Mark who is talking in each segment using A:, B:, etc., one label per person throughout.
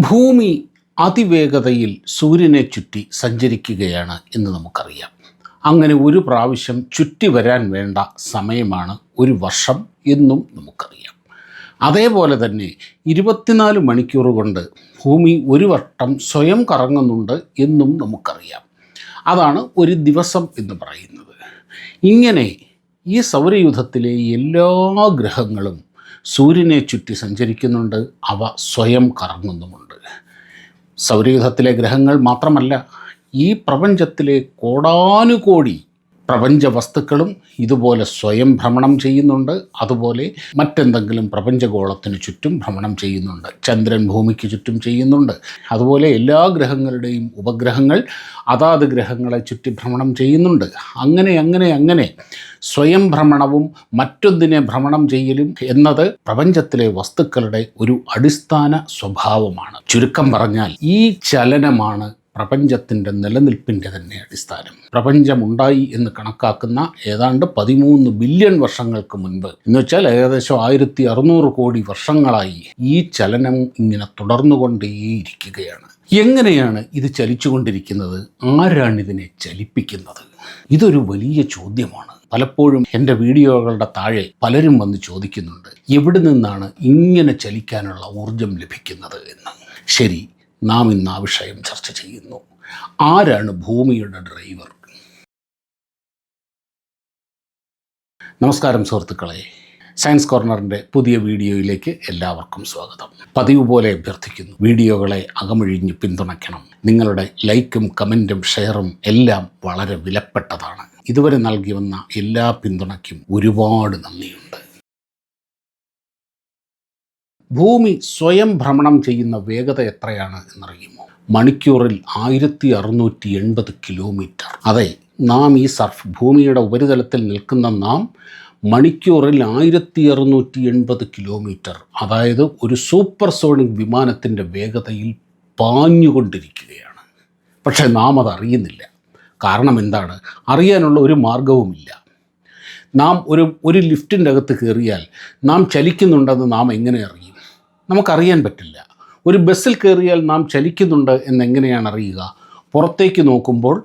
A: ഭൂമി അതിവേഗതയിൽ സൂര്യനെ ചുറ്റി സഞ്ചരിക്കുകയാണ് എന്ന് നമുക്കറിയാം. അങ്ങനെ ഒരു പ്രാവശ്യം ചുറ്റി വരാൻ വേണ്ട സമയമാണ് ഒരു വർഷം എന്നും നമുക്കറിയാം. അതേപോലെ തന്നെ ഇരുപത്തിനാല് മണിക്കൂർ കൊണ്ട് ഭൂമി ഒരു വട്ടം സ്വയം കറങ്ങുന്നുണ്ട് എന്നും നമുക്കറിയാം. അതാണ് ഒരു ദിവസം എന്ന് പറയുന്നത്. ഇങ്ങനെ ഈ സൗരയൂഥത്തിലെ എല്ലാ ഗ്രഹങ്ങളും സൂര്യനെ ചുറ്റി സഞ്ചരിക്കുന്നുണ്ട്. അവ സ്വയം കറങ്ങുന്നുമുണ്ട്. സൗരയൂഥത്തിലെ ഗ്രഹങ്ങൾ മാത്രമല്ല ഈ പ്രപഞ്ചത്തിലെ കോടാനുകോടി പ്രപഞ്ച വസ്തുക്കളും ഇതുപോലെ സ്വയം ഭ്രമണം ചെയ്യുന്നുണ്ട്. അതുപോലെ മറ്റെന്തെങ്കിലും പ്രപഞ്ചഗോളത്തിന് ചുറ്റും ഭ്രമണം ചെയ്യുന്നുണ്ട്. ചന്ദ്രൻ ഭൂമിക്ക് ചുറ്റും ചെയ്യുന്നുണ്ട്. അതുപോലെ എല്ലാ ഗ്രഹങ്ങളുടെയും ഉപഗ്രഹങ്ങൾ അതാത് ഗ്രഹങ്ങളെ ചുറ്റി ഭ്രമണം ചെയ്യുന്നുണ്ട്. അങ്ങനെ അങ്ങനെ അങ്ങനെ സ്വയം ഭ്രമണവും മറ്റൊന്നിനെ ഭ്രമണം ചെയ്യലും എന്നത് പ്രപഞ്ചത്തിലെ വസ്തുക്കളുടെ ഒരു അടിസ്ഥാന സ്വഭാവമാണ്. ചുരുക്കം പറഞ്ഞാൽ ഈ ചലനമാണ് പ്രപഞ്ചത്തിന്റെ നിലനിൽപ്പിന്റെ തന്നെ അടിസ്ഥാനം. പ്രപഞ്ചമുണ്ടായി എന്ന് കണക്കാക്കുന്ന ഏതാണ്ട് പതിമൂന്ന് ബില്യൺ വർഷങ്ങൾക്ക് മുൻപ് എന്ന് വെച്ചാൽ ഏകദേശം ആയിരത്തി അറുന്നൂറ് കോടി വർഷങ്ങളായി ഈ ചലനം ഇങ്ങനെ തുടർന്നുകൊണ്ടേയിരിക്കുകയാണ്. എങ്ങനെയാണ് ഇത് ചലിച്ചുകൊണ്ടിരിക്കുന്നത്? ആരാണ് ഇതിനെ ചലിപ്പിക്കുന്നത്? ഇതൊരു വലിയ ചോദ്യമാണ്. പലപ്പോഴും എന്റെ വീഡിയോകളുടെ താഴെ പലരും വന്ന് ചോദിക്കുന്നുണ്ട് എവിടെ നിന്നാണ് ഇങ്ങനെ ചലിക്കാനുള്ള ഊർജം ലഭിക്കുന്നത് എന്ന്. ശരി നാം ഇന്ന് ആ വിഷയം ചർച്ച ചെയ്യുന്നു. ആരാണ് ഭൂമിയുടെ ഡ്രൈവർ നമസ്കാരം സുഹൃത്തുക്കളെ. സയൻസ് കോർണറിന്റെ പുതിയ വീഡിയോയിലേക്ക് എല്ലാവർക്കും സ്വാഗതം. പതിവ് പോലെ അഭ്യർത്ഥിക്കുന്നു വീഡിയോകളെ അകമൊഴിഞ്ഞ് പിന്തുണയ്ക്കണം. നിങ്ങളുടെ ലൈക്കും കമന്റും ഷെയറും എല്ലാം വളരെ വിലപ്പെട്ടതാണ്. ഇതുവരെ നൽകി വന്ന എല്ലാ പിന്തുണയ്ക്കും ഒരുപാട് നന്ദിയുണ്ട്. ഭൂമി സ്വയം ഭ്രമണം ചെയ്യുന്ന വേഗത എത്രയാണ് എന്നറിയുമോ? മണിക്കൂറിൽ ആയിരത്തി അറുന്നൂറ്റി എൺപത് കിലോമീറ്റർ. അതെ നാം ഈ സർഫ് ഭൂമിയുടെ ഉപരിതലത്തിൽ നിൽക്കുന്ന നാം മണിക്കൂറിൽ ആയിരത്തി അറുന്നൂറ്റി എൺപത് കിലോമീറ്റർ അതായത് ഒരു സൂപ്പർ സോണിക് വിമാനത്തിന്റെ വേഗതയിൽ പാഞ്ഞുകൊണ്ടിരിക്കുകയാണ്. പക്ഷേ നാം അതറിയുന്നില്ല കാരണം എന്താണ്? അറിയാനുള്ള ഒരു മാർഗവുമില്ല നാം ഒരു ഒരു ലിഫ്റ്റിന്റെ അകത്ത് കയറിയാൽ നാം ചലിക്കുന്നുണ്ടെന്ന് നാം എങ്ങനെ അറിയും? നമുക്കറിയാൻ പറ്റില്ല. ഒരു ബസ്സിൽ കയറിയാൽ നാം ചലിക്കുന്നുണ്ട് എന്നെങ്ങനെയാണ് അറിയുക? പുറത്തേക്ക് നോക്കുമ്പോൾ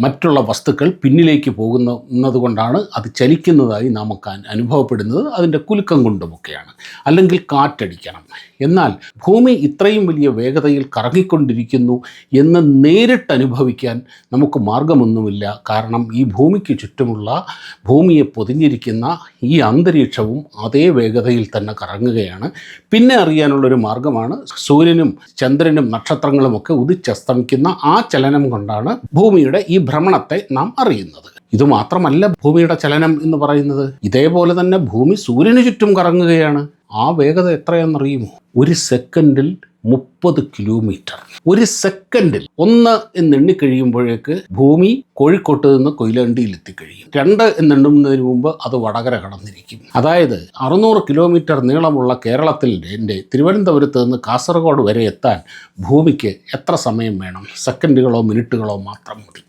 A: മറ്റുള്ള വസ്തുക്കൾ പിന്നിലേക്ക് പോകുന്നത് കൊണ്ടാണ് അത് ചലിക്കുന്നതായി നമുക്ക് അന- അനുഭവപ്പെടുന്നത്. അതിന്റെ കുലുക്കം കൊണ്ടുമൊക്കെയാണ്. അല്ലെങ്കിൽ കാറ്റടിക്കണം. എന്നാൽ ഭൂമി ഇത്രയും വലിയ വേഗതയിൽ കറങ്ങിക്കൊണ്ടിരിക്കുന്നു എന്ന് നേരിട്ട് അനുഭവിക്കാൻ നമുക്ക് മാർഗമൊന്നുമില്ല. കാരണം ഈ ഭൂമിക്ക് ചുറ്റുമുള്ള ഭൂമിയെ പൊതിഞ്ഞിരിക്കുന്ന ഈ അന്തരീക്ഷവും അതേ വേഗതയിൽ തന്നെ കറങ്ങുകയാണ്. പിന്നെ അറിയാനുള്ളൊരു മാർഗമാണ് സൂര്യനും ചന്ദ്രനും നക്ഷത്രങ്ങളുമൊക്കെ ഉദിച്ചസ്തമിക്കുന്ന ആ ചലനം കൊണ്ടാണ് ഭൂമിയുടെ ഈ ഭ്രമണത്തെ നാം അറിയുന്നത്. ഇത് മാത്രമല്ല ഭൂമിയുടെ ചലനം എന്ന് പറയുന്നത്. ഇതേപോലെ തന്നെ ഭൂമി സൂര്യന് ചുറ്റും കറങ്ങുകയാണ്. ആ വേഗത എത്രയാണെന്നറിയുമോ? ഒരു സെക്കൻഡിൽ മുപ്പത് കിലോമീറ്റർ. ഒരു സെക്കൻഡിൽ ഒന്ന് എന്നെണ്ണി കഴിയുമ്പോഴേക്ക് ഭൂമി കോഴിക്കോട്ട് നിന്ന് കൊയിലണ്ടിയിൽ എത്തിക്കഴിയും. രണ്ട് എന്നെണ്ണുന്നതിന് മുമ്പ് അത് വടകര കടന്നിരിക്കും. അതായത് അറുന്നൂറ് കിലോമീറ്റർ നീളമുള്ള കേരളത്തിൽ എന്റെ തിരുവനന്തപുരത്ത് നിന്ന് കാസർഗോഡ് വരെ എത്താൻ ഭൂമിക്ക് എത്ര സമയം വേണം? സെക്കൻഡുകളോ മിനിറ്റുകളോ മാത്രം മതി.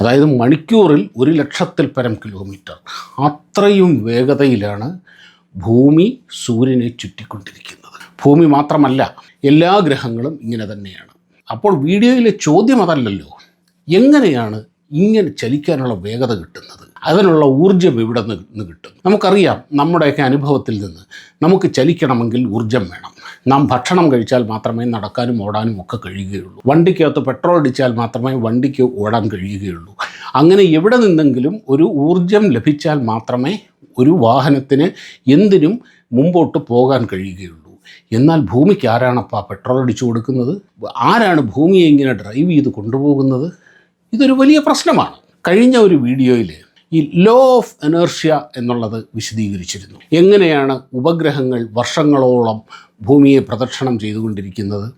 A: അതായത് മണിക്കൂറിൽ ഒരു ലക്ഷത്തിൽ പരം കിലോമീറ്റർ. അത്രയും വേഗതയിലാണ് ഭൂമി സൂര്യനെ ചുറ്റിക്കൊണ്ടിരിക്കുന്നത്. ഭൂമി മാത്രമല്ല എല്ലാ ഗ്രഹങ്ങളും ഇങ്ങനെ തന്നെയാണ്. അപ്പോൾ വീഡിയോയിലെ ചോദ്യം അതല്ലല്ലോ. എങ്ങനെയാണ് ഇങ്ങനെ ചലിക്കാനുള്ള വേഗത കിട്ടുന്നത്? അതിനുള്ള ഊർജം എവിടെ നിന്ന് കിട്ടും? നമുക്കറിയാം നമ്മുടെയൊക്കെ അനുഭവത്തിൽ നിന്ന് നമുക്ക് ചലിക്കണമെങ്കിൽ ഊർജം വേണം. നാം ഭക്ഷണം കഴിച്ചാൽ മാത്രമേ നടക്കാനും ഓടാനും ഒക്കെ കഴിയുകയുള്ളൂ. വണ്ടിക്കകത്ത് പെട്രോൾ അടിച്ചാൽ മാത്രമേ വണ്ടിക്ക് ഓടാൻ കഴിയുകയുള്ളൂ. അങ്ങനെ എവിടെ നിന്നെങ്കിലും ഒരു ഊർജം ലഭിച്ചാൽ മാത്രമേ ഒരു വാഹനത്തിന് എന്തിനും മുമ്പോട്ട് പോകാൻ കഴിയുകയുള്ളൂ. എന്നാൽ ഭൂമിക്ക് ആരാണപ്പാ പെട്രോൾ അടിച്ചു കൊടുക്കുന്നത്? ആരാണ് ഭൂമിയെ ഇങ്ങനെ ഡ്രൈവ് ചെയ്ത് കൊണ്ടുപോകുന്നത്? ഇതൊരു വലിയ പ്രശ്നമാണ്. കഴിഞ്ഞ ഒരു വീഡിയോയിൽ ഈ ലോ ഓഫ് എനർഷ്യ എന്നുള്ളത് വിശദീകരിച്ചിരുന്നു. എങ്ങനെയാണ് ഉപഗ്രഹങ്ങൾ വർഷങ്ങളോളം ഭൂമിയെ പ്രദക്ഷിണം ചെയ്തുകൊണ്ടിരിക്കുന്നത്?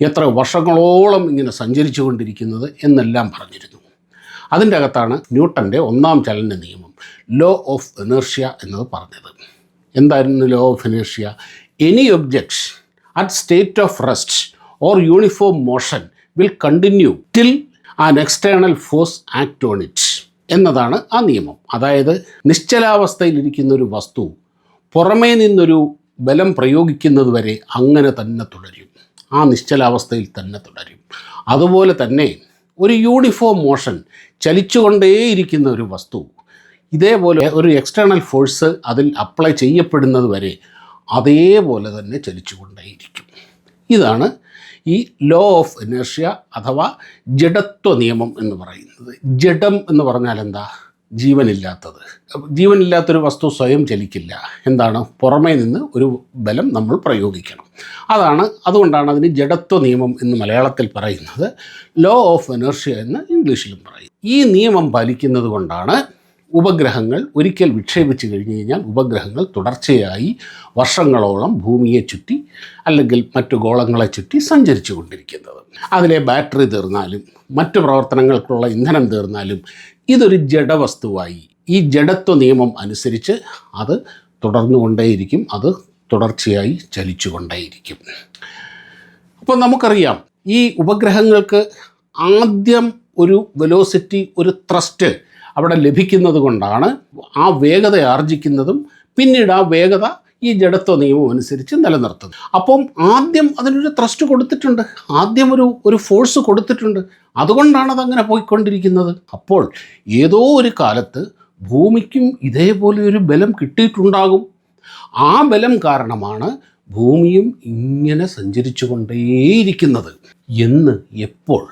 A: എത്ര വർഷങ്ങളോളം ഇങ്ങനെ സഞ്ചരിച്ചു കൊണ്ടിരിക്കുന്നത് എന്നെല്ലാം പറഞ്ഞിരുന്നു. അതിന്റെ അകത്താണ് ന്യൂട്ടന്റെ ഒന്നാം ചലന നിയമം ലോ ഓഫ് എനർഷ്യ എന്നത് പറഞ്ഞത്. എന്തായിരുന്നു law of inertia any objects at state of rest or uniform motion will continue till an external force act on it എന്നതാണ് ആ നിയമം. അതായത് നിശ്ചലാവസ്ഥയിലിരിക്കുന്ന ഒരു വസ്തു പുറമേ നിന്നൊരു ബലം പ്രയോഗിക്കുന്നത് വരെ അങ്ങനെ തന്നെ തുടരും. ആ നിശ്ചലാവസ്ഥയിൽ തന്നെ തുടരും. അതുപോലെ തന്നെ ഒരു യൂണിഫോം മോഷൻ ചലിച്ചുകൊണ്ടേയിരിക്കുന്ന ഒരു വസ്തു ഇതേപോലെ ഒരു എക്സ്റ്റേണൽ ഫോഴ്സ് അതിൽ അപ്ലൈ ചെയ്യപ്പെടുന്നത് വരെ അതേപോലെ തന്നെ ചലിച്ചുകൊണ്ടേയിരിക്കും. ഇതാണ് ഈ ലോ ഓഫ് എനേഷ്യ അഥവാ ജഡത്വ നിയമം എന്ന് പറയുന്നത്. ജഡം എന്ന് പറഞ്ഞാൽ എന്താ? ജീവനില്ലാത്തത്. ജീവനില്ലാത്തൊരു വസ്തു സ്വയം ചലിക്കില്ല. എന്താണ്? പുറമേ നിന്ന് ഒരു ബലം നമ്മൾ പ്രയോഗിക്കണം. അതാണ് അതുകൊണ്ടാണ് അതിന് ജഡത്വ നിയമം എന്ന് മലയാളത്തിൽ പറയുന്നത്. ലോ ഓഫ് എനർഷ്യ എന്ന് ഇംഗ്ലീഷിലും പറയും ഈ നിയമം പാലിക്കുന്നത് കൊണ്ടാണ് ഉപഗ്രഹങ്ങൾ ഒരിക്കൽ വിക്ഷേപിച്ച് കഴിഞ്ഞ് കഴിഞ്ഞാൽ ഉപഗ്രഹങ്ങൾ തുടർച്ചയായി വർഷങ്ങളോളം ഭൂമിയെ ചുറ്റി അല്ലെങ്കിൽ മറ്റു ഗോളങ്ങളെ ചുറ്റി സഞ്ചരിച്ചു കൊണ്ടിരിക്കുന്നത്. അതിലെ ബാറ്ററി തീർന്നാലും മറ്റു പ്രവർത്തനങ്ങൾക്കുള്ള ഇന്ധനം തീർന്നാലും ഇതൊരു ജഡവസ്തുവായി. ഈ ജഡത്വ നിയമം അനുസരിച്ച് അത് തുടർന്നുകൊണ്ടേയിരിക്കും അത് തുടർച്ചയായി ചലിച്ചുകൊണ്ടേയിരിക്കും അപ്പോൾ നമുക്കറിയാം ഈ ഉപഗ്രഹങ്ങൾക്ക് ആദ്യം ഒരു വെലോസിറ്റി ഒരു ത്രസ്റ്റ് അവിടെ ലഭിക്കുന്നത് കൊണ്ടാണ് ആ വേഗത ആർജിക്കുന്നതും പിന്നീട് ആ വേഗത ഈ ജഡത്വ നിയമം അനുസരിച്ച് നിലനിർത്തുന്നത്. അപ്പം ആദ്യം അതിനൊരു ത്രസ്റ്റ് കൊടുത്തിട്ടുണ്ട്. ആദ്യം ഒരു ഒരു ഫോഴ്സ് കൊടുത്തിട്ടുണ്ട്. അതുകൊണ്ടാണ് അതങ്ങനെ പോയിക്കൊണ്ടിരിക്കുന്നത്. അപ്പോൾ ഏതോ ഒരു കാലത്ത് ഭൂമിക്കും ഇതേപോലെ ഒരു ബലം കിട്ടിയിട്ടുണ്ടാകും. ആ ബലം കാരണമാണ് ഭൂമിയും ഇങ്ങനെ സഞ്ചരിച്ചു കൊണ്ടേയിരിക്കുന്നത് എന്ന് എപ്പോൾ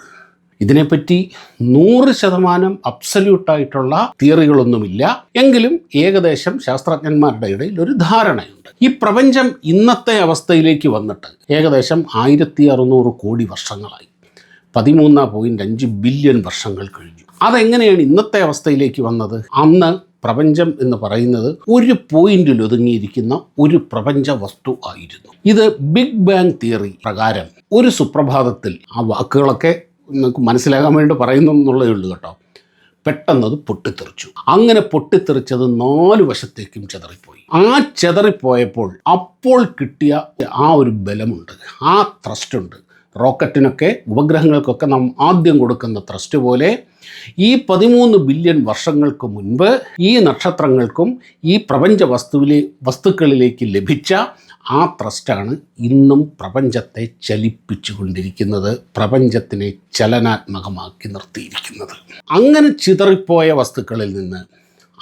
A: ഇതിനെപ്പറ്റി നൂറ് ശതമാനം അബ്സല്യൂട്ടായിട്ടുള്ള തിയറികളൊന്നുമില്ല. എങ്കിലും ഏകദേശം ശാസ്ത്രജ്ഞന്മാരുടെ ഇടയിൽ ഒരു ധാരണയുണ്ട്. ഈ പ്രപഞ്ചം ഇന്നത്തെ അവസ്ഥയിലേക്ക് വന്നിട്ട് ഏകദേശം ആയിരത്തി അറുന്നൂറ് കോടി വർഷങ്ങളായി. പതിമൂന്ന് പോയിന്റ് അഞ്ച് ബില്യൺ വർഷങ്ങൾ കഴിഞ്ഞു. അതെങ്ങനെയാണ് ഇന്നത്തെ അവസ്ഥയിലേക്ക് വന്നത്? അന്ന് പ്രപഞ്ചം എന്ന് പറയുന്നത് ഒരു പോയിന്റിൽ ഒതുങ്ങിയിരിക്കുന്ന ഒരു പ്രപഞ്ച വസ്തു ആയിരുന്നു. ഇത് ബിഗ് ബാങ് തിയറി പ്രകാരം ഒരു സുപ്രഭാതത്തിൽ ആ വാക്കുകളൊക്കെ നിങ്ങൾക്ക് മനസ്സിലാകാൻ വേണ്ടി പറയുന്നു എന്നുള്ളതേ ഉള്ളൂ കേട്ടോ. പെട്ടെന്നത് പൊട്ടിത്തെറിച്ചു. അങ്ങനെ പൊട്ടിത്തെറിച്ചത് നാല് വശത്തേക്കും ചെതറിപ്പോയി. ആ ചെതറിപ്പോയപ്പോൾ അപ്പോൾ കിട്ടിയ ആ ഒരു ബലമുണ്ട്. ആ ത്രസ്റ്റ് ഉണ്ട് റോക്കറ്റിനൊക്കെ ഉപഗ്രഹങ്ങൾക്കൊക്കെ നാം ആദ്യം കൊടുക്കുന്ന ത്രസ്റ്റ് പോലെ ഈ പതിമൂന്ന് ബില്യൺ വർഷങ്ങൾക്ക് മുൻപ് ഈ നക്ഷത്രങ്ങൾക്കും ഈ പ്രപഞ്ച വസ്തുവിലെ വസ്തുക്കളിലേക്ക് ലഭിച്ച ആ ത്രസ്റ്റാണ് ഇന്നും പ്രപഞ്ചത്തെ ചലിപ്പിച്ചു കൊണ്ടിരിക്കുന്നത് പ്രപഞ്ചത്തിനെ ചലനാത്മകമാക്കി നിർത്തിയിരിക്കുന്നത്. അങ്ങനെ ചിതറിപ്പോയ വസ്തുക്കളിൽ നിന്ന്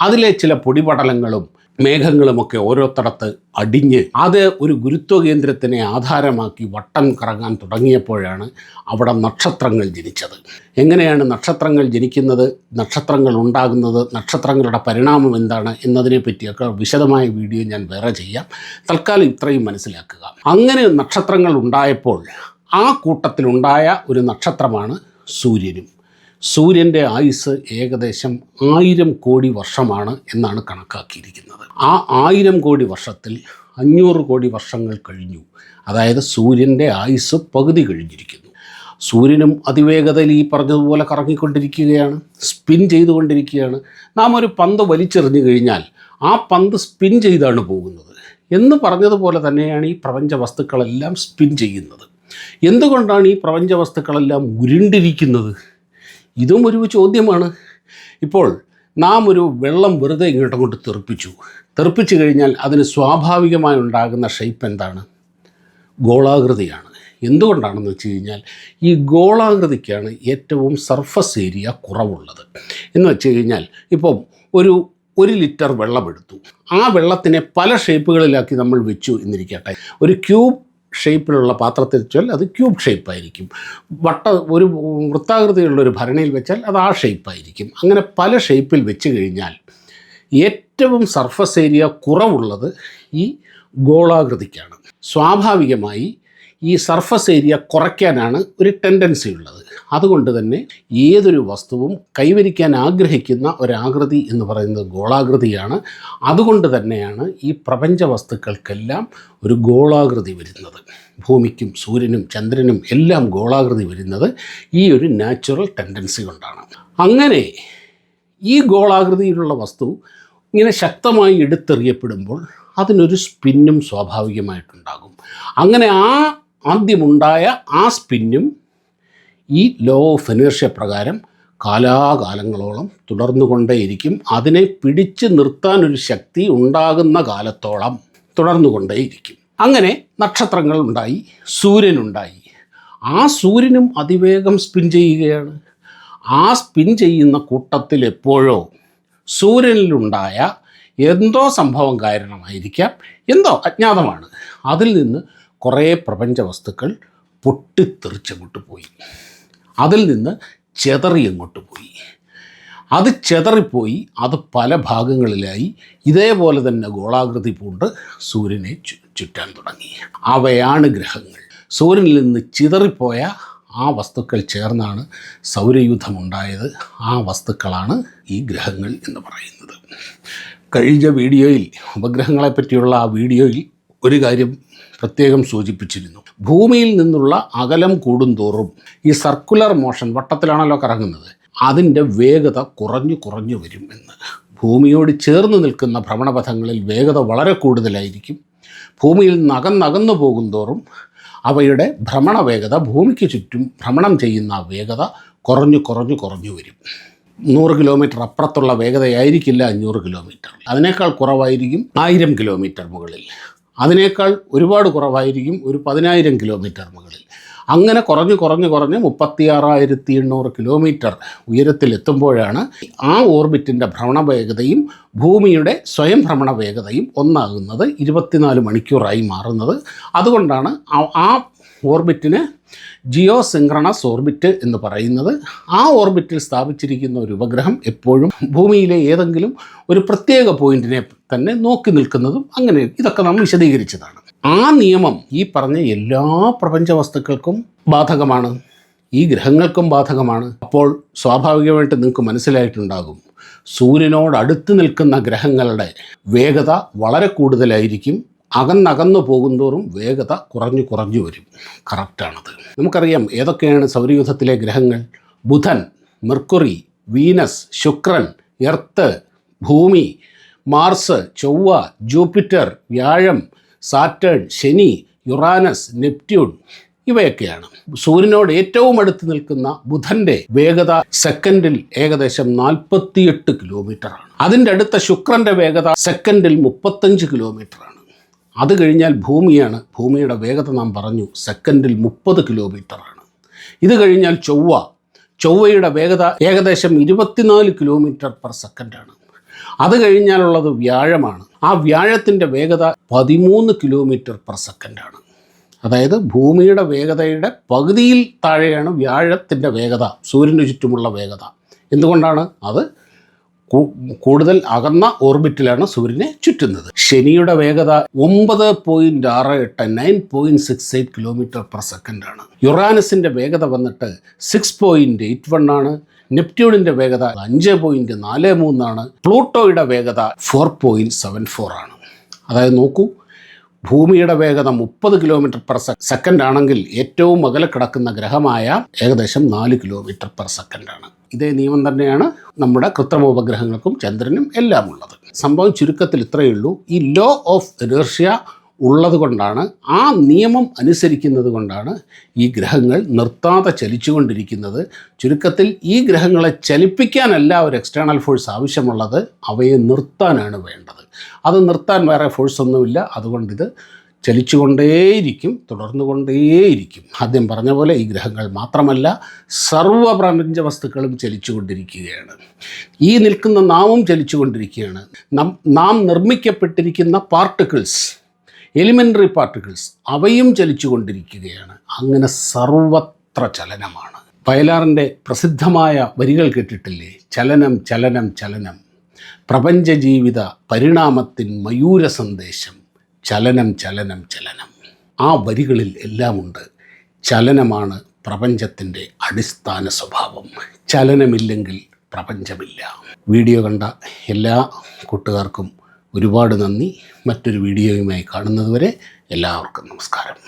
A: അതിലെ ചില പൊടിപടലങ്ങളും മേഘങ്ങളുമൊക്കെ ഓരോത്തടത്ത് അടിഞ്ഞ് അത് ഒരു ഗുരുത്വ കേന്ദ്രത്തിനെ ആധാരമാക്കി വട്ടം കറങ്ങാൻ തുടങ്ങിയപ്പോഴാണ് അവിടെ നക്ഷത്രങ്ങൾ ജനിച്ചത്. എങ്ങനെയാണ് നക്ഷത്രങ്ങൾ ജനിക്കുന്നത്? നക്ഷത്രങ്ങൾ ഉണ്ടാകുന്നത്? നക്ഷത്രങ്ങളുടെ പരിണാമം എന്താണ്? എന്നതിനെ പറ്റിയൊക്കെ വിശദമായ വീഡിയോ ഞാൻ വേറെ ചെയ്യാം. തൽക്കാലം ഇത്രയും മനസ്സിലാക്കുക. അങ്ങനെ നക്ഷത്രങ്ങൾ ഉണ്ടായപ്പോൾ ആ കൂട്ടത്തിലുണ്ടായ ഒരു നക്ഷത്രമാണ് സൂര്യനും. സൂര്യന്റെ ആയുസ് ഏകദേശം ആയിരം കോടി വർഷമാണ് എന്നാണ് കണക്കാക്കിയിരിക്കുന്നത്. ആ ആയിരം കോടി വർഷത്തിൽ അഞ്ഞൂറ് കോടി വർഷങ്ങൾ കഴിഞ്ഞു. അതായത് സൂര്യന്റെ ആയുസ് പകുതി കഴിഞ്ഞിരിക്കുന്നു. സൂര്യനും അതിവേഗതയിൽ ഈ പറഞ്ഞതുപോലെ കറങ്ങിക്കൊണ്ടിരിക്കുകയാണ് സ്പിൻ ചെയ്തുകൊണ്ടിരിക്കുകയാണ്. നാം ഒരു പന്ത് വലിച്ചെറിഞ്ഞു കഴിഞ്ഞാൽ ആ പന്ത് സ്പിൻ ചെയ്താണ് പോകുന്നത്. എന്ന് പറഞ്ഞതുപോലെ തന്നെയാണ് ഈ പ്രപഞ്ച വസ്തുക്കളെല്ലാം സ്പിൻ ചെയ്യുന്നത്. എന്തുകൊണ്ടാണ് ഈ പ്രപഞ്ച വസ്തുക്കളെല്ലാം ഉരുണ്ടിരിക്കുന്നത്? ഇതും ഒരു ചോദ്യമാണ്. ഇപ്പോൾ നാം ഒരു വെള്ളം വെറുതെ ഇങ്ങോട്ടങ്ങോട്ട് തെറിപ്പിച്ചു. തെറിപ്പിച്ചു കഴിഞ്ഞാൽ അതിന് സ്വാഭാവികമായി ഉണ്ടാകുന്ന ഷേപ്പ് എന്താണ്? ഗോളാകൃതിയാണ്. എന്തുകൊണ്ടാണെന്ന് വെച്ച് കഴിഞ്ഞാൽ ഈ ഗോളാകൃതിക്കാണ് ഏറ്റവും സർഫസ് ഏരിയ കുറവുള്ളത്. എന്ന് വെച്ച് കഴിഞ്ഞാൽ ഇപ്പം ഒരു ഒരു ലിറ്റർ വെള്ളമെടുത്തു. ആ വെള്ളത്തിനെ പല ഷേപ്പുകളിലാക്കി നമ്മൾ വെച്ചു എന്നിരിക്കട്ടെ. ഒരു ക്യൂബ് ഷേപ്പിലുള്ള പാത്രത്തിൽ വെച്ചാൽ അത് ക്യൂബ് ഷേപ്പായിരിക്കും. വട്ട ഒരു വൃത്താകൃതിയുള്ള ഒരു ഭരണിയിൽ വെച്ചാൽ അത് ആ ഷേപ്പായിരിക്കും. അങ്ങനെ പല ഷേപ്പിൽ വെച്ച് കഴിഞ്ഞാൽ ഏറ്റവും സർഫസ് ഏരിയ കുറവുള്ളത് ഈ ഗോളാകൃതിക്കാണ്. സ്വാഭാവികമായി ഈ സർഫസ് ഏരിയ കുറയ്ക്കാനാണ് ഒരു ടെൻഡൻസി ഉള്ളത്. അതുകൊണ്ട് തന്നെ ഏതൊരു വസ്തുവും കൈവരിക്കാൻ ആഗ്രഹിക്കുന്ന ഒരാകൃതി എന്ന് പറയുന്നത് ഗോളാകൃതിയാണ്. അതുകൊണ്ട് തന്നെയാണ് ഈ പ്രപഞ്ച വസ്തുക്കൾക്കെല്ലാം ഒരു ഗോളാകൃതി വരുന്നത്. ഭൂമിക്കും സൂര്യനും ചന്ദ്രനും എല്ലാം ഗോളാകൃതി വരുന്നത് ഈ ഒരു നാച്ചുറൽ ടെൻഡൻസി കൊണ്ടാണ്. അങ്ങനെ ഈ ഗോളാകൃതിയിലുള്ള വസ്തു ഇങ്ങനെ ശക്തമായി എടുത്തെറിയപ്പെടുമ്പോൾ അതിനൊരു സ്പിന്നും സ്വാഭാവികമായിട്ടുണ്ടാകും. അങ്ങനെ ആ ആദ്യമുണ്ടായ ആ സ്പിന്നും ഈ ലോ ഓഫ് ഇനേർഷ്യ പ്രകാരം കാലാകാലങ്ങളോളം തുടർന്നുകൊണ്ടേയിരിക്കും. അതിനെ പിടിച്ചു നിർത്താനൊരു ശക്തി ഉണ്ടാകുന്ന കാലത്തോളം തുടർന്നുകൊണ്ടേയിരിക്കും. അങ്ങനെ നക്ഷത്രങ്ങൾ ഉണ്ടായി സൂര്യനുണ്ടായി ആ സൂര്യനും അതിവേഗം സ്പിൻ ചെയ്യുകയാണ്. ആ സ്പിൻ ചെയ്യുന്ന കൂട്ടത്തിൽ എപ്പോഴോ സൂര്യനിലുണ്ടായ എന്തോ സംഭവം കാരണമായിരിക്കാം. എന്തോ അജ്ഞാതമാണ്. അതിൽ നിന്ന് കുറേ പ്രപഞ്ച വസ്തുക്കൾ പൊട്ടിത്തെറിച്ചങ്ങോട്ട് പോയി. അതിൽ നിന്ന് ചെതറി അങ്ങോട്ട് പോയി. അത് ചെതറിപ്പോയി അത് പല ഭാഗങ്ങളിലായി. ഇതേപോലെ തന്നെ ഗോളാകൃതി പൂണ്ട് സൂര്യനെ ചുറ്റാൻ തുടങ്ങി. അവയാണ് ഗ്രഹങ്ങൾ. സൂര്യനിൽ നിന്ന് ചിതറിപ്പോയ ആ വസ്തുക്കൾ ചേർന്നാണ് സൗരയൂഥമുണ്ടായത്. ആ വസ്തുക്കളാണ് ഈ ഗ്രഹങ്ങൾ എന്ന് പറയുന്നത്. കഴിഞ്ഞ വീഡിയോയിൽ ഉപഗ്രഹങ്ങളെ പറ്റിയുള്ള ആ വീഡിയോയിൽ ഒരു കാര്യം പ്രത്യേകം സൂചിപ്പിച്ചിരുന്നു. ഭൂമിയിൽ നിന്നുള്ള അകലം കൂടുന്തോറും ഈ സർക്കുലർ മോഷൻ വട്ടത്തിലാണല്ലോ കറങ്ങുന്നത്. അതിന്റെ വേഗത കുറഞ്ഞു കുറഞ്ഞു വരും എന്ന്. ഭൂമിയോട് ചേർന്ന് നിൽക്കുന്ന ഭ്രമണപഥങ്ങളിൽ വേഗത വളരെ കൂടുതലായിരിക്കും. ഭൂമിയിൽ നകന്നകന്നു പോകുന്തോറും അവയുടെ ഭ്രമണ വേഗത ഭൂമിക്ക് ചുറ്റും ഭ്രമണം ചെയ്യുന്ന വേഗത കുറഞ്ഞു കുറഞ്ഞു കുറഞ്ഞു വരും. നൂറ് കിലോമീറ്റർ അപ്പുറത്തുള്ള വേഗതയായിരിക്കില്ല അഞ്ഞൂറ് കിലോമീറ്റർ. അതിനേക്കാൾ കുറവായിരിക്കും ആയിരം കിലോമീറ്റർ മുകളിൽ. അതിനേക്കാൾ ഒരുപാട് കുറവായിരിക്കും ഒരു പതിനായിരം കിലോമീറ്റർ മുകളിൽ. അങ്ങനെ കുറഞ്ഞ് കുറഞ്ഞ് കുറഞ്ഞ് മുപ്പത്തിയാറായിരത്തി എണ്ണൂറ് കിലോമീറ്റർ ഉയരത്തിലെത്തുമ്പോഴാണ് ആ ഓർബിറ്റിന്റെ ഭ്രമണവേഗതയും ഭൂമിയുടെ സ്വയം ഭ്രമണ വേഗതയും ഒന്നാകുന്നത് ഇരുപത്തിനാല് മണിക്കൂറായി മാറുന്നത്. അതുകൊണ്ടാണ് ആ- ആ ഓർബിറ്റിന് ജിയോ സിങ്ക്രണസ് ഓർബിറ്റ് എന്ന് പറയുന്നത്. ആ ഓർബിറ്റിൽ സ്ഥാപിച്ചിരിക്കുന്ന ഒരു ഉപഗ്രഹം എപ്പോഴും ഭൂമിയിലെ ഏതെങ്കിലും ഒരു പ്രത്യേക പോയിന്റിനെ തന്നെ നോക്കി നിൽക്കുന്നതും അങ്ങനെ ഇതൊക്കെ നാം വിശദീകരിച്ചതാണ്. ആ നിയമം ഈ പറഞ്ഞ എല്ലാ പ്രപഞ്ച വസ്തുക്കൾക്കും ബാധകമാണ്. ഈ ഗ്രഹങ്ങൾക്കും ബാധകമാണ്. അപ്പോൾ സ്വാഭാവികമായിട്ട് നിങ്ങൾക്ക് മനസ്സിലായിട്ടുണ്ടാകും. സൂര്യനോട് അടുത്ത് നിൽക്കുന്ന ഗ്രഹങ്ങളുടെ വേഗത വളരെ കൂടുതലായിരിക്കും. അകന്നകന്നു പോകുന്തോറും വേഗത കുറഞ്ഞു കുറഞ്ഞു വരും. കറക്റ്റാണത് നമുക്കറിയാം ഏതൊക്കെയാണ് സൗരയൂഥത്തിലെ ഗ്രഹങ്ങൾ? ബുധൻ മെർക്കുറി വീനസ് ശുക്രൻ എർത്ത് ഭൂമി മാർസ് ചൊവ്വ ജൂപ്പിറ്റർ വ്യാഴം സാറ്റേൺ ശനി യുറാനസ് നെപ്റ്റ്യൂൺ ഇവയൊക്കെയാണ്. സൂര്യനോട് ഏറ്റവും അടുത്ത് നിൽക്കുന്ന ബുധന്റെ വേഗത സെക്കൻഡിൽ ഏകദേശം നാൽപ്പത്തിയെട്ട് കിലോമീറ്ററാണ്. അതിന്റെ അടുത്ത ശുക്രന്റെ വേഗത സെക്കൻഡിൽ മുപ്പത്തഞ്ച് കിലോമീറ്ററാണ്. അത് കഴിഞ്ഞാൽ ഭൂമിയാണ്. ഭൂമിയുടെ വേഗത നാം പറഞ്ഞു സെക്കൻഡിൽ മുപ്പത് കിലോമീറ്ററാണ് ഇത് കഴിഞ്ഞാൽ ചൊവ്വ. ചൊവ്വയുടെ വേഗത ഏകദേശം ഇരുപത്തിനാല് കിലോമീറ്റർ പെർ സെക്കൻഡാണ് അത് കഴിഞ്ഞാലുള്ളത് വ്യാഴമാണ്. ആ വ്യാഴത്തിന്റെ വേഗത പതിമൂന്ന് കിലോമീറ്റർ പെർ സെക്കൻഡാണ് അതായത് ഭൂമിയുടെ വേഗതയുടെ പകുതിയിൽ താഴെയാണ് വ്യാഴത്തിന്റെ വേഗത സൂര്യന് ചുറ്റുമുള്ള വേഗത. എന്തുകൊണ്ടാണ്? അത് കൂടുതൽ അകന്ന ഓർബിറ്റിലാണ് സൂര്യനെ ചുറ്റുന്നത്. ശനിയുടെ വേഗത ഒമ്പത് പോയിന്റ് ആറ് എട്ട് nine point six eight kilometer per സെക്കൻഡാണ് യുറാനസിന്റെ വേഗത വന്നിട്ട് സിക്സ് പോയിന്റ് എയ്റ്റ് വൺ ആണ്. നെപ്റ്റ്യൂണിന്റെ വേഗത അഞ്ച് പോയിന്റ് നാല് മൂന്നാണ് പ്ലൂട്ടോയുടെ വേഗത ഫോർ പോയിന്റ് സെവൻ ഫോർ ആണ്. അതായത് നോക്കൂ ഭൂമിയുടെ വേഗത മുപ്പത് കിലോമീറ്റർ പെർ സെക്കൻഡ് ആണെങ്കിൽ ഏറ്റവും അകലെ കിടക്കുന്ന ഗ്രഹമായ ഏകദേശം നാല് കിലോമീറ്റർ പെർ ആണ്. ഇതേ നിയമം തന്നെയാണ് നമ്മുടെ കൃത്രിമ ഉപഗ്രഹങ്ങൾക്കും ചന്ദ്രനും എല്ലാം ഉള്ളത് സംഭവം ചുരുക്കത്തിൽ ഇത്രയേ ഉള്ളൂ ഈ ലോ ഓഫ് ഇനേർഷ്യ ഉള്ളത് കൊണ്ടാണ് ആ നിയമം അനുസരിക്കുന്നത് കൊണ്ടാണ് ഈ ഗ്രഹങ്ങൾ നിർത്താതെ ചലിച്ചുകൊണ്ടിരിക്കുന്നത്. ചുരുക്കത്തിൽ ഈ ഗ്രഹങ്ങളെ ചലിപ്പിക്കാനല്ല ഒരു എക്സ്റ്റേണൽ ഫോഴ്സ് ആവശ്യമുള്ളത് അവയെ നിർത്താനാണ് വേണ്ടത്. അത് നിർത്താൻ വേറെ ഫോഴ്സ് ഒന്നുമില്ല. അതുകൊണ്ടിത് ചലിച്ചുകൊണ്ടേയിരിക്കും തുടർന്നുകൊണ്ടേയിരിക്കും. ആദ്യം പറഞ്ഞ പോലെ ഈ ഗ്രഹങ്ങൾ മാത്രമല്ല സർവ പ്രപഞ്ച വസ്തുക്കളും ചലിച്ചുകൊണ്ടിരിക്കുകയാണ്. ഈ നിൽക്കുന്ന നാമും ചലിച്ചുകൊണ്ടിരിക്കുകയാണ്. നാം നിർമ്മിക്കപ്പെട്ടിരിക്കുന്ന പാർട്ടിക്കിൾസ് എലിമെന്ററി പാർട്ടിക്കിൾസ് അവയും ചലിച്ചുകൊണ്ടിരിക്കുകയാണ്. അങ്ങനെ സർവത്ര ചലനമാണ്. വയലാറിന്റെ പ്രസിദ്ധമായ വരികൾ കേട്ടിട്ടില്ലേ? ചലനം ചലനം ചലനം. പ്രപഞ്ച ജീവിത പരിണാമത്തിൻ മയൂര സന്ദേശം. ചലനം ചലനം ചലനം. ആ വരികളിൽ എല്ലാമുണ്ട്. ചലനമാണ് പ്രപഞ്ചത്തിന്റെ അടിസ്ഥാന സ്വഭാവം. ചലനമില്ലെങ്കിൽ പ്രപഞ്ചമില്ല. വീഡിയോ കണ്ട എല്ലാ കൂട്ടുകാർക്കും ഒരുപാട് നന്ദി. മറ്റൊരു വീഡിയോയുമായി കാണുന്നതുവരെ എല്ലാവർക്കും നമസ്കാരം.